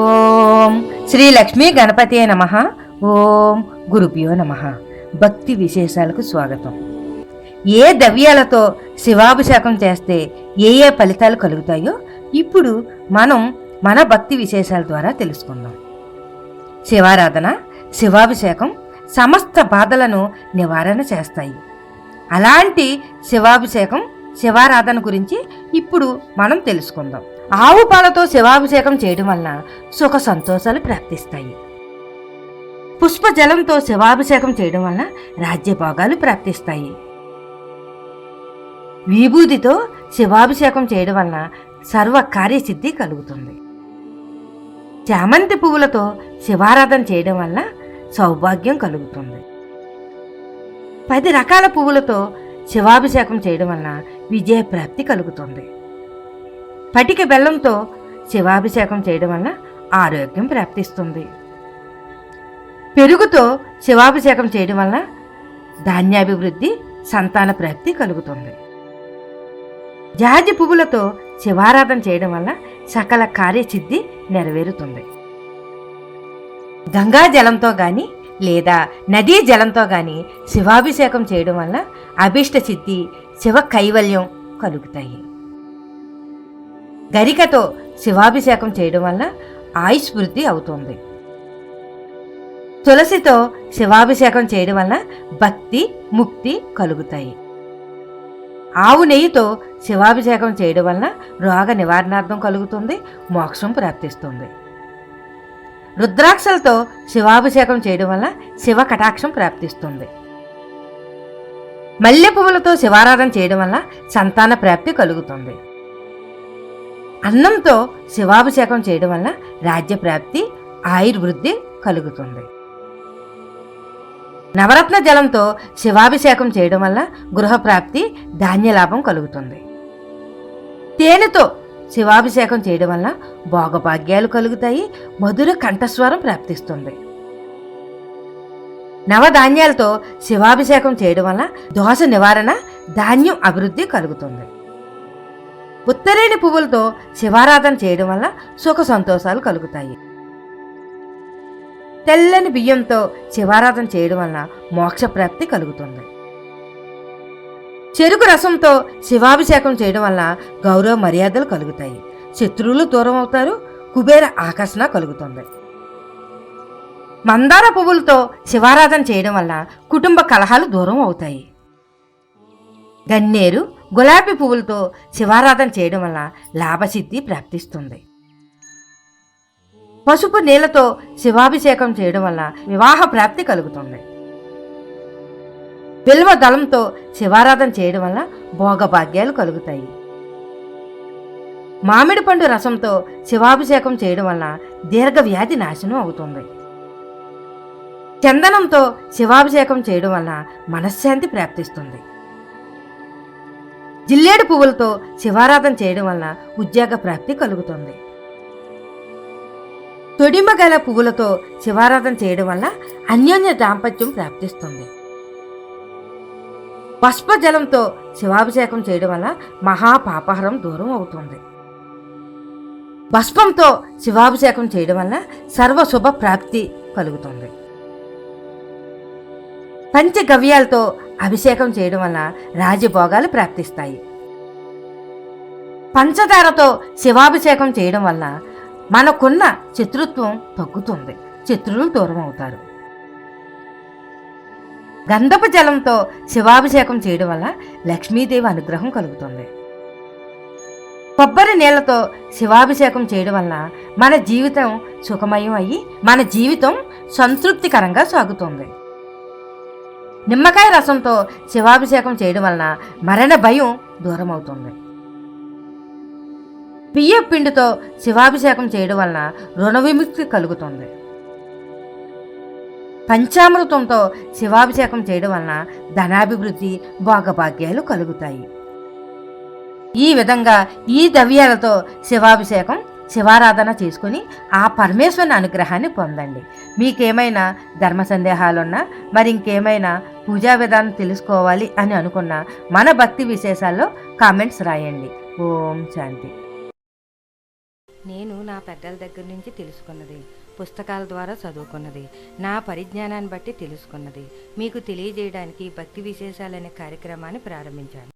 ఓం శ్రీ లక్ష్మీ గణపతి నమ. ఓం గురుభ్యో నమ. భక్తి విశేషాలకు స్వాగతం. ఏ ద్రవ్యాలతో శివాభిషేకం చేస్తే ఏ ఏ ఫలితాలు కలుగుతాయో ఇప్పుడు మనం మన భక్తి విశేషాల ద్వారా తెలుసుకుందాం. శివారాధన శివాభిషేకం సమస్త బాధలను నివారణ చేస్తాయి. అలాంటి శివాభిషేకం శివారాధన గురించి ఇప్పుడు మనం తెలుసుకుందాం. ఆవు పాలతో శివాభిషేకం చేయడం వలన సుఖ సంతోషాలు ప్రాప్తిస్తాయి. పుష్ప జలంతో శివాభిషేకం చేయడం వలన రాజ్యభోగాలు ప్రాప్తిస్తాయి. విభూతితో శివాభిషేకం చేయడం వలన సర్వ కార్యసిద్ధి కలుగుతుంది. చామంతి పువ్వులతో శివారాధన చేయడం వల్ల సౌభాగ్యం కలుగుతుంది. పది రకాల పువ్వులతో శివాభిషేకం చేయడం వలన విజయప్రాప్తి కలుగుతుంది. పటిక బెల్లంతో శివాభిషేకం చేయడం వల్ల ఆరోగ్యం ప్రాప్తిస్తుంది. పెరుగుతో శివాభిషేకం చేయడం వల్ల ధాన్యాభివృద్ధి సంతాన ప్రాప్తి కలుగుతుంది. జాజి పువ్వులతో శివారాధన చేయడం వల్ల సకల కార్యసిద్ధి నెరవేరుతుంది. గంగా జలంతో గాని లేదా నదీ జలంతో గాని శివాభిషేకం చేయడం వల్ల అభిష్ట సిద్ధి శివ కైవల్యం కలుగుతాయి. గరికతో శివాభిషేకం చేయడం వల్ల ఆయుష్ వృద్ధి అవుతుంది. తులసితో శివాభిషేకం చేయడం వల్ల భక్తి ముక్తి కలుగుతాయి. ఆవు నెయ్యితో శివాభిషేకం చేయడం వలన రోగ నివారణార్థం కలుగుతుంది మోక్షం ప్రాప్తిస్తుంది. రుద్రాక్షలతో శివాభిషేకం చేయడం వల్ల శివ కటాక్షం ప్రాప్తిస్తుంది. మల్లె పువ్వులతో శివారాధన చేయడం వల్ల సంతాన ప్రాప్తి కలుగుతుంది. అన్నంతో శివాభిషేకం చేయడం వల్ల రాజ్య ప్రాప్తి ఆయుర్వృద్ధి కలుగుతుంది. నవరత్న జలంతో శివాభిషేకం చేయడం వల్ల గృహప్రాప్తి ధాన్యలాభం కలుగుతుంది. తేనెతో శివాభిషేకం చేయడం వల్ల భోగభాగ్యాలు కలుగుతాయి మధుర కంఠస్వరం ప్రాప్తిస్తుంది. నవధాన్యాలతో శివాభిషేకం చేయడం వల్ల దోష నివారణ ధాన్యం అభివృద్ధి కలుగుతుంది. ఉత్తరేణి పువ్వులతో శివారాధన చేయడం వల్ల సుఖ సంతోషాలు కలుగుతాయి. తెల్లని బియ్యంతో శివారాధన చేయడం వల్ల మోక్షప్రాప్తి కలుగుతుంది. చెరుకు రసంతో శివాభిషేకం చేయడం వల్ల గౌరవ మర్యాదలు కలుగుతాయి. శత్రువులు దూరం అవుతారు కుబేర ఆకర్షణ కలుగుతుంది. మందార పువ్వులతో శివారాధన చేయడం వల్ల కుటుంబ కలహాలు దూరం అవుతాయి. గన్నేరు గులాబీ పువ్వులతో శివారాధన చేయడం వల్ల లాభసిద్ధి ప్రాప్తిస్తుంది. పసుపు నీళ్ళతో శివాభిషేకం చేయడం వల్ల వివాహ ప్రాప్తి కలుగుతుంది. బిల్వ దళంతో శివారాధన చేయడం వల్ల భోగభాగ్యాలు కలుగుతాయి. మామిడి పండు రసంతో శివాభిషేకం చేయడం వల్ల దీర్ఘ వ్యాధి నాశనం అవుతుంది. చందనంతో శివాభిషేకం చేయడం వల్ల మనశ్శాంతి ప్రాప్తిస్తుంది. జిల్లేడు పువ్వులతో శివారాధన చేయడం వల్ల ఉద్యోగ ప్రాప్తి కలుగుతుంది. తొడిమ గల పువ్వులతో శివారాధన చేయడం వల్ల అన్యోన్య దాంపత్యం ప్రాప్తిస్తుంది. పుష్పజలంతో శివాభిషేకం చేయడం వల్ల మహాపాపహరం దూరం అవుతుంది. పుష్పంతో శివాభిషేకం చేయడం వల్ల సర్వ శుభ ప్రాప్తి కలుగుతుంది. పంచగవ్యాలతో అభిషేకం చేయడం వల్ల రాజభోగాలు ప్రాప్తిస్తాయి. పంచదారతో శివాభిషేకం చేయడం వల్ల మనకున్న శత్రుత్వం తగ్గుతుంది. శత్రువులు దూరం అవుతారు. గంధపు జలంతో శివాభిషేకం చేయడం వల్ల లక్ష్మీదేవి అనుగ్రహం కలుగుతుంది. కొబ్బరి నీళ్ళతో శివాభిషేకం చేయడం వల్ల మన జీవితం సుఖమయం అయ్యి మన జీవితం సంతృప్తికరంగా సాగుతుంది. నిమ్మకాయ రసంతో శివాభిషేకం చేయడం వలన మరణ భయం దూరం అవుతుంది బియ్య పిండితో శివాభిషేకం చేయడం వలన రుణ విముక్తి కలుగుతుంది. పంచామృతంతో శివాభిషేకం చేయడం వలన ధనాభివృద్ధి భోగభాగ్యాలు కలుగుతాయి. ఈ విధంగా ఈ ద్రవ్యాలతో శివాభిషేకం శివారాధన చేసుకుని ఆ పరమేశ్వరుని అనుగ్రహాన్ని పొందండి. మీకేమైనా ధర్మ సందేహాలున్నా మరి ఇంకేమైనా పూజా విధానం తెలుసుకోవాలి అని అనుకున్న మన భక్తి విశేషాల్లో కామెంట్స్ రాయండి. ఓం శాంతి. నేను నా పెద్దల దగ్గర నుంచి తెలుసుకున్నది పుస్తకాల ద్వారా చదువుకున్నది నా పరిజ్ఞానాన్ని బట్టి తెలుసుకున్నది. మీకు తెలియజేయడానికి భక్తి విశేషాలనే కార్యక్రమాన్ని ప్రారంభించాను.